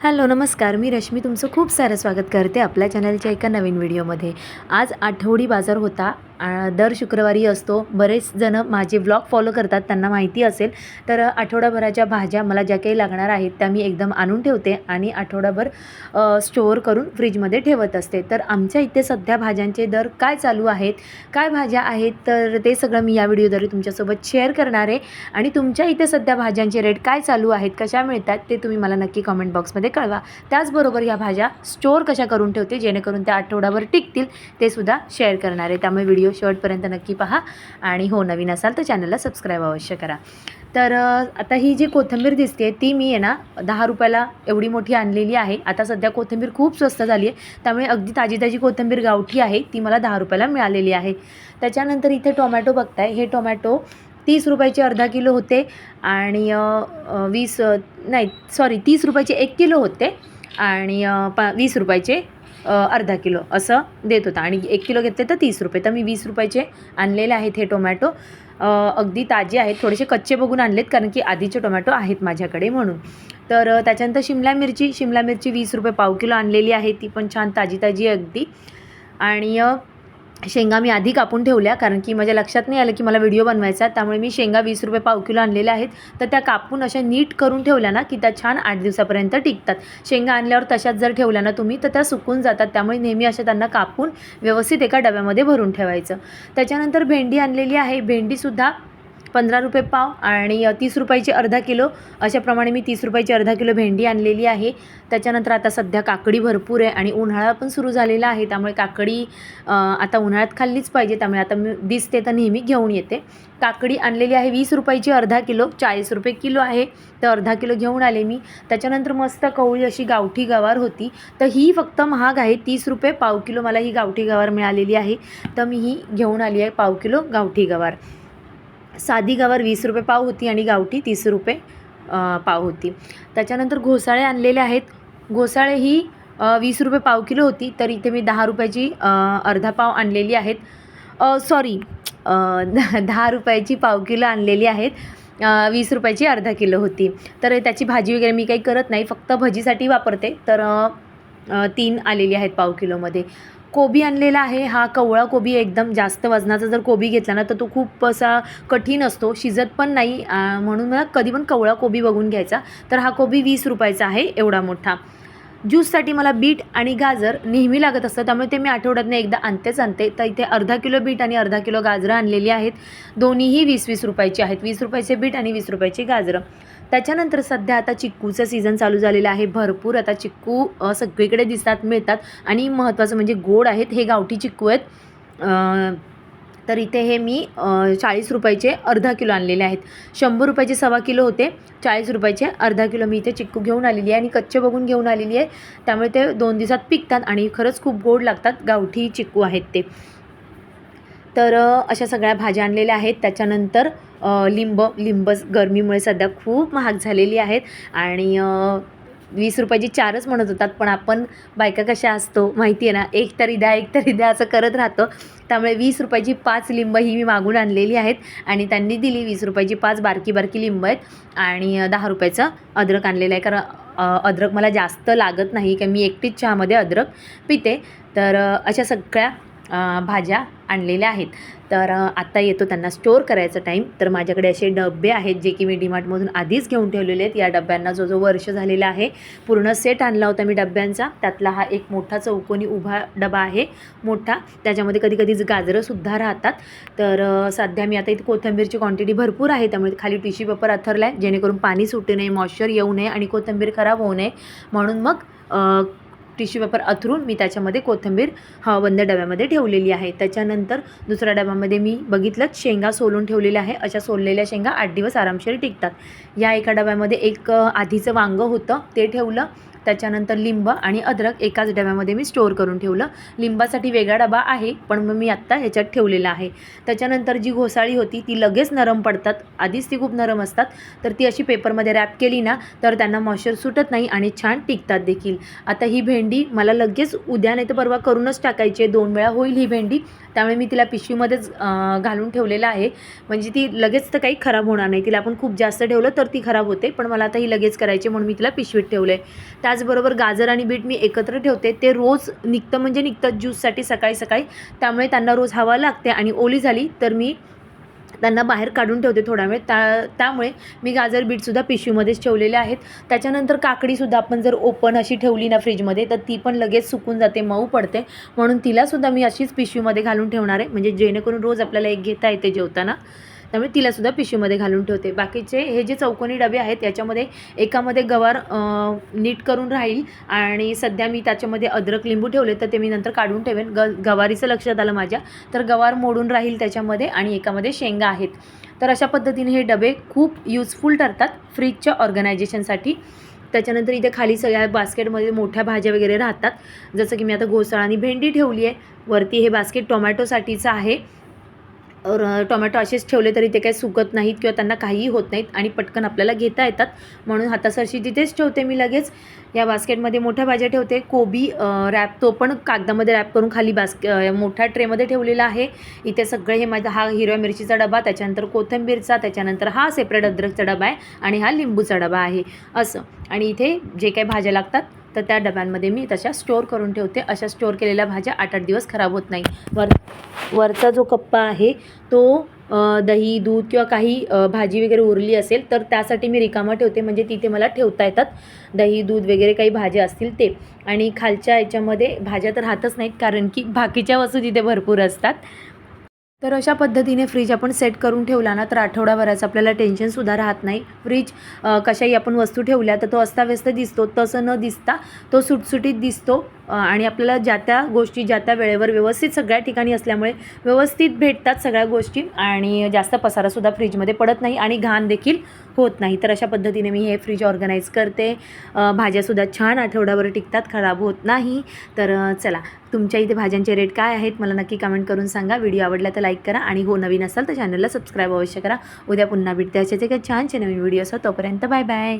Hello नमस्कार. मी रश्मी तुमचं खूप सारं स्वागत करते आपल्या चॅनलच्या एका नवीन व्हिडिओमध्ये. आज आठवडी बाजार होता. दर शुक्रवारी असतो. बरेच जणं माझे ब्लॉग फॉलो करतात त्यांना माहिती असेल. तर आठवडाभराच्या भाज्या मला ज्या काही लागणार आहेत त्या मी एकदम आणून ठेवते आणि आठवडाभर स्टोअर करून फ्रीजमध्ये ठेवत असते. तर आमच्या इथे सध्या भाज्यांचे दर काय चालू आहेत काय भाज्या आहेत तर ते सगळं मी या व्हिडिओद्वारे तुमच्यासोबत शेअर करणार आहे. आणि तुमच्या इथे सध्या भाज्यांचे रेट काय चालू आहेत कशा मिळतात ते तुम्ही मला नक्की कॉमेंट बॉक्समध्ये कळवा. त्याचबरोबर या भाज्या स्टोअर कशा करून ठेवते जेणेकरून त्या आठवडाभर टिकतील ते सुद्धा शेअर करणार आहे. त्यामुळे व्हिडिओ शेवटपर्यंत नक्की पहा. आणि हो नवीन असाल तर चॅनलला सबस्क्राईब अवश्य करा. तर आता ही जी कोथिंबीर दिसते ती मी आहे ना दहा रुपयाला एवढी मोठी आणलेली आहे. आता सध्या कोथिंबीर खूप स्वस्त झाली आहे त्यामुळे अगदी ताजी ताजी कोथिंबीर गावठी आहे ती मला दहा रुपयाला मिळालेली आहे. त्याच्यानंतर इथे टोमॅटो बघताय. हे टोमॅटो तीस रुपयाचे अर्धा किलो होते आणि वीस नाही सॉरी तीस रुपयाचे एक किलो होते आणि प पा वीस रुपयाचे अर्धा किलो असं देत होता. आणि एक किलो घेतले तर तीस रुपये. तर मी वीस रुपयाचे आणलेले आहेत हे टोमॅटो. अगदी ताजे आहेत. थोडेसे कच्चे बघून आणलेत कारण की आधीचे टोमॅटो आहेत माझ्याकडे म्हणून. तर त्याच्यानंतर शिमला मिरची. शिमला मिरची वीस रुपये पाव किलो आणलेली आहे. ती पण छान ताजी ताजी अगदी. आणि शेंगा मी आधी कापून ठेवल्या कारण की माझ्या लक्षात नाही आलं की मला व्हिडिओ बनवायचा त्यामुळे मी शेंगा वीस रुपये पाव किलो आणलेल्या आहेत. तर त्या कापून अशा नीट करून ठेवल्या ना की त्या छान आठ दिवसापर्यंत टिकतात. शेंगा आणल्यावर तशाच जर ठेवल्या ना तुम्ही तर त्या सुकून जातात. त्यामुळे नेहमी अशा त्यांना कापून व्यवस्थित एका डब्यामध्ये भरून ठेवायचं. त्याच्यानंतर भेंडी आणलेली आहे. भेंडीसुद्धा पंधरा रुपये पाव आणि तीस रुपयाची अर्धा किलो. अशाप्रमाणे मी तीस रुपयाची अर्धा किलो भेंडी आणलेली आहे. त्याच्यानंतर आता सध्या काकडी भरपूर आहे आणि उन्हाळा पण सुरू झालेला आहे. त्यामुळे काकडी आता उन्हाळ्यात खाल्लीच पाहिजे. त्यामुळे आता मी दिसते तर नेहमी घेऊन येते. काकडी आणलेली आहे वीस रुपयाची अर्धा किलो. चाळीस रुपये किलो आहे. तर अर्धा किलो घेऊन आले मी. त्याच्यानंतर मस्त कवळी अशी गावठी गवार होती. तर ही फक्त महाग आहे. तीस रुपये पाव किलो मला ही गावठी गवार मिळालेली आहे. तर मी ही घेऊन आली आहे पाव किलो गावठी गवार. साधी गवार वीस रुपये पाव होती आणि गावठी तीस रुपये पाव होती. त्याच्यानंतर घोसाळे आणलेले आहेत. घोसाळे ही वीस रुपये पाव किलो होती. तर इथे मी दहा रुपयाची अर्धा पाव आणलेली आहेत. सॉरी दहा रुपयाची पाव किलो आणलेली आहेत. वीस रुपयाची अर्धा किलो होती. तर त्याची भाजी वगैरे मी काही करत नाही. फक्त भजीसाठी वापरते. तर तीन आलेली आहेत पाव किलोमध्ये. कोबी आणलेला आहे. हा कवळा कोबी एकदम जास्त वजनाचा जर कोबी घेतला ना तर तो खूप असा कठीण असतो शिजत पण नाही. म्हणून मला कधी पण कवळा कोबी बघून घ्यायचा. तर हा कोबी वीस रुपयाचा आहे एवढा मोठा. ज्यूससाठी मला बीट आणि गाजर नेहमी लागत असतं त्यामुळे ते मी आठवड्यातनं एकदा आणतेच आणते. तर इथे अर्धा किलो बीट आणि अर्धा किलो गाजरं आणलेली आहेत. दोन्हीही वीस वीस रुपयाची आहेत. वीस रुपयाचे बीट आणि वीस रुपयाची गाजरं. त्याच्यानंतर सध्या आता चिक्कूचं सीझन चालू झालेलं आहे. भरपूर आता चिक्कू सगळीकडे दिसतात मिळतात. आणि महत्त्वाचं म्हणजे गोड आहेत हे गावठी चिक्कू आहेत. तर इथे हे मी चाळीस रुपयाचे अर्धा किलो आणलेले आहेत. शंभर रुपयाचे सव्वा किलो होते. चाळीस रुपयाचे अर्धा किलो मी इथे चिक्कू घेऊन आलेली आहे आणि कच्चे बघून घेऊन आलेली आहे. त्यामुळे ते दोन दिवसात पिकतात आणि खरंच खूप गोड लागतात. गावठी चिक्कू आहेत ते. तर अशा सगळ्या भाज्या आणलेल्या आहेत. त्याच्यानंतर लिंब लिंब गरमीमुळे सध्या खूप महाग झालेली आहेत आणि वीस रुपयाची चारच म्हणत होतात पण आपण बायका कशा असतो माहिती आहे ना एक तरी द्या एक तरी द्या असं करत राहतो. त्यामुळे वीस रुपयाची पाच लिंब ही मी मागून आणलेली आहेत आणि त्यांनी दिली वीस रुपयाची पाच बारकी बारकी लिंब आहेत आणि दहा रुपयाचं अद्रक आणलेलं आहे. कारण अद्रक मला जास्त लागत नाही कारण मी एकटीच चहामध्ये अद्रक पिते. तर अशा सगळ्या भाज्या आणलेल्या आहेत. तर आत्ता येतो त्यांना स्टोअर करायचा टाईम तर माझ्याकडे असे डबे आहेत जे की मी डीमार्टमधून आधीच घेऊन ठेवलेले आहेत. या डब्यांना जो जो वर्ष झालेला आहे पूर्ण सेट आणला होता मी डब्यांचा. त्यातला हा एक मोठा चौकोनी उभा डबा आहे मोठा. त्याच्यामध्ये कधी कधी गाजरंसुद्धा राहतात. तर सध्या मी आता इथे कोथिंबीरची क्वांटिटी भरपूर आहे. त्यामुळे खाली टिश्यू पेपर अथरला आहे जेणेकरून पाणी सुटू नये मॉइश्चर येऊ नये आणि कोथिंबीर खराब होऊ नये. म्हणून मग टिश्यू पेपर अथरून मी त्याच्यामध्ये कोथिंबीर हवाबंद डब्यामध्ये ठेवलेली आहे. त्याच्यानंतर दुसऱ्या डब्यामध्ये मी बघितलंच शेंगा सोलून ठेवलेल्या आहे. अशा सोललेल्या शेंगा आठ दिवस आरामशीर टिकतात. या एका डब्यामध्ये एक आधीचं वांगं होतं ते ठेवलं. त्याच्यानंतर लिंब आणि अद्रक एकाच डब्यामध्ये मी स्टोअर करून ठेवलं. लिंबासाठी वेगळा डबा आहे पण मग मी आत्ता ह्याच्यात ठेवलेला आहे. त्याच्यानंतर जी घोसाळी होती ती लगेच नरम पडतात. आधीच ती खूप नरम असतात. तर ती अशी पेपरमध्ये रॅप केली ना तर त्यांना मॉइश्चर सुटत नाही आणि छान टिकतात देखील. आता ही भेंडी मला लगेच उद्या नाही तर परवा करूनच टाकायची आहे. दोन वेळा होईल ही भेंडी. त्यामुळे मी तिला पिशवीमध्येच घालून ठेवलेलं आहे. म्हणजे ती लगेच तर काही खराब होणार नाही. तिला आपण खूप जास्त ठेवलं तर ती खराब होते. पण मला आता ही लगेच करायची म्हणून मी तिला पिशवीत ठेवलं आहे त्याच त्याचबरोबर गाजर आणि बीट मी एकत्र ठेवते. ते रोज निघतं म्हणजे निघतं ज्यूससाठी सकाळी सकाळी. त्यामुळे त्यांना रोज हवा लागते आणि ओली झाली तर मी त्यांना बाहेर काढून ठेवते थोडा वेळ. त्या त्यामुळे मी गाजर बीटसुद्धा पिशवीमध्येच ठेवलेले आहेत. त्याच्यानंतर काकडीसुद्धा आपण जर ओपन अशी ठेवली ना फ्रीजमध्ये तर ती पण लगेच सुकून जाते मऊ पडते. म्हणून तिलासुद्धा मी अशीच पिशवीमध्ये घालून ठेवणार आहे. म्हणजे जेणेकरून रोज आपल्याला एक घेता येते जेवताना. त्यामुळे तिलासुद्धा पिशवीमध्ये घालून ठेवते. बाकीचे हे जे चौकोनी डबे आहेत त्याच्यामध्ये एकामध्ये गवार नीट करून राहील आणि सध्या मी त्याच्यामध्ये अद्रक लिंबू ठेवले तर ते मी नंतर काढून ठेवेन. ग गवारीचं लक्षात आलं माझ्या. तर गवार मोडून राहील त्याच्यामध्ये आणि एकामध्ये शेंगा आहेत. तर अशा पद्धतीने हे डबे खूप युजफुल ठरतात फ्रीजच्या ऑर्गनायझेशनसाठी त्याच्यानंतर इथे खाली सगळ्या बास्केटमध्ये मोठ्या भाज्या वगैरे राहतात. जसं की मी आता घोसाळ आणि भेंडी ठेवली आहे वरती हे बास्केट टोमॅटोसाठीचं आहे. टोमॅटो असेच ठेवले तरी ते काही सुकत नाहीत किंवा त्यांना काहीही होत नाहीत आणि पटकन आपल्याला घेता येतात. म्हणून हातासरशी तिथेच ठेवते मी लगेच. या बास्केटमध्ये मोठ्या भाज्या ठेवते. कोबी रॅप तो पण कागदामध्ये रॅप करून खाली बास्क मोठ्या ट्रेमध्ये ठेवलेला आहे. इथे सगळे हे माझा हा हिरव्या मिरचीचा डबा त्याच्यानंतर कोथिंबीरचा त्याच्यानंतर हा सेपरेट अद्रकचा डबा आहे आणि हा लिंबूचा डबा आहे. असं. आणि इथे जे काही भाज्या लागतात तर त्या डब्यांमध्ये मी तशा स्टोअर करून ठेवते. अशा स्टोअर केलेल्या भाज्या आठ आठ दिवस खराब होत नाही. वर वरचा जो कप्पा आहे तो दही दूध किंवा काही भाजी वगैरे उरली असेल तर त्यासाठी मी रिकामा ठेवते. म्हणजे तिथे मला ठेवता येतात. दही दूध वगैरे काही भाज्या असतील ते. आणि खालच्या याच्यामध्ये भाज्या तर राहतच नाहीत कारण की बाकीच्या वस्तू तिथे भरपूर असतात. तर अशा पद्धतीने फ्रीज आपण सेट करून ठेवला ना तर आठवडाभराचं आपल्याला टेन्शनसुद्धा राहत नाही. फ्रीज कशाही आपण वस्तू ठेवल्या तर तो अस्ताव्यस्त दिसतो. तसं न दिसता तो सुटसुटीत दिसतो. आणि आपल्याला ज्या त्या गोष्टी ज्या त्या वेळेवर व्यवस्थित सगळ्या ठिकाणी असल्यामुळे व्यवस्थित भेटतात सगळ्या गोष्टी आणि जास्त पसारासुद्धा फ्रीजमध्ये पडत नाही आणि घाण देखील होत नाही. तर अशा पद्धतीने मी हे फ्रीज ऑर्गनाईज करते. भाज्यासुद्धा छान आठवड्यावर टिकतात खराब होत नाही. तर चला तुमच्या इथे भाज्यांचे रेट काय आहेत मला नक्की कमेंट करून सांगा. व्हिडिओ आवडला तर लाईक करा आणि हो नवीन असाल तर चॅनलला सबस्क्राईब अवश्य करा. उद्या पुन्हा भेटते असेच एका छानचे नवीन व्हिडिओ असो तोपर्यंत बाय बाय